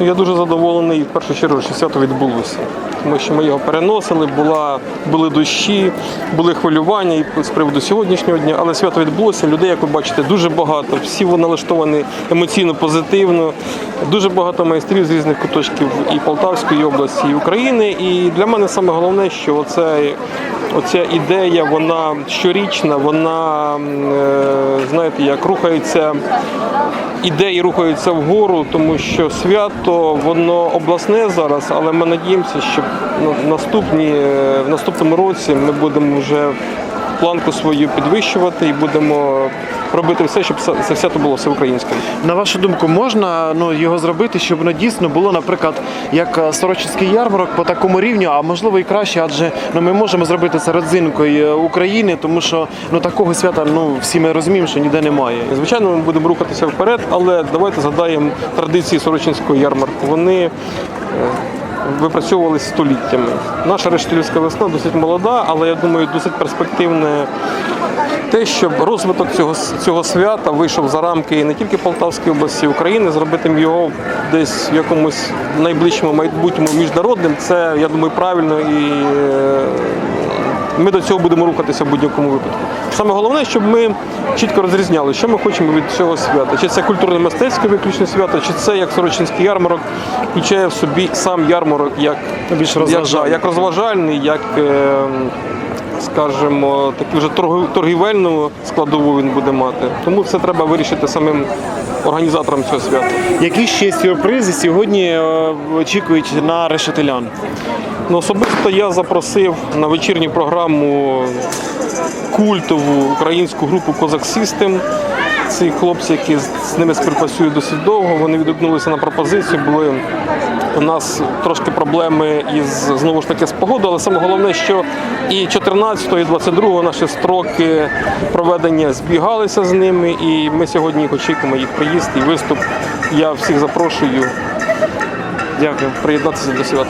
Я дуже задоволений в першу чергу, що свято відбулося. Тому що ми його переносили, була, були дощі, були хвилювання і з приводу сьогоднішнього дня, але свято відбулося. Людей, як ви бачите, дуже багато. Всі вони налаштовані емоційно позитивно. Дуже багато майстрів з різних куточків і Полтавської області, і України. І для мене саме головне, що оце, оця ідея, вона щорічна, вона е, знаєте, як рухається ідеї рухаються вгору, тому що свято воно обласне зараз, але ми надіємося, що в наступні, е, в наступному році ми будемо вже планку свою підвищувати і будемо робити все, щоб це свято було всеукраїнським. На вашу думку, можна ну, його зробити, щоб воно дійсно було, наприклад, як е, Сорочинський ярмарок по такому рівню, а можливо і краще, адже ну, ми можемо зробити це родзинкою е, України, тому що ну, такого свята ну, всі ми розуміємо, що ніде немає. Звичайно, ми будемо рухатися вперед, але давайте згадаємо традиції Сорочинського ярмарку. Вони е, випрацьовувалися століттями. Наша рештилівська весна досить молода, але я думаю, досить перспективне те, щоб розвиток цього, цього свята вийшов за рамки не тільки Полтавської області України, зробити його десь в якомусь найближчому майбутньому міжнародним. Це я думаю правильно і е, ми до цього будемо рухатися в будь-якому випадку. Саме головне, щоб ми чітко розрізняли, що ми хочемо від цього свята. Чи це культурно-мистецьке виключне свято, чи це як Сорочинський ярмарок включає в собі сам ярмарок як, Більш як, розважальний. як розважальний, як. е, Скажімо, таку вже торгівельну складову він буде мати. Тому це треба вирішити самим організаторам цього свята. Які ще сюрпризи сьогодні е, очікують на решетилян? Ну, особисто я запросив на вечірню програму культову українську групу Козак System. Ці хлопці, які з ними співпрацюють досить довго, вони відгукнулися на пропозицію. Були у нас трошки проблеми із знову ж таки з погодою, але саме головне, що і 14 і 22 наші строки проведення збігалися з ними, і ми сьогодні їх очікуємо, їх приїзд і виступ. Я всіх запрошую Дякую. приєднатися до свята.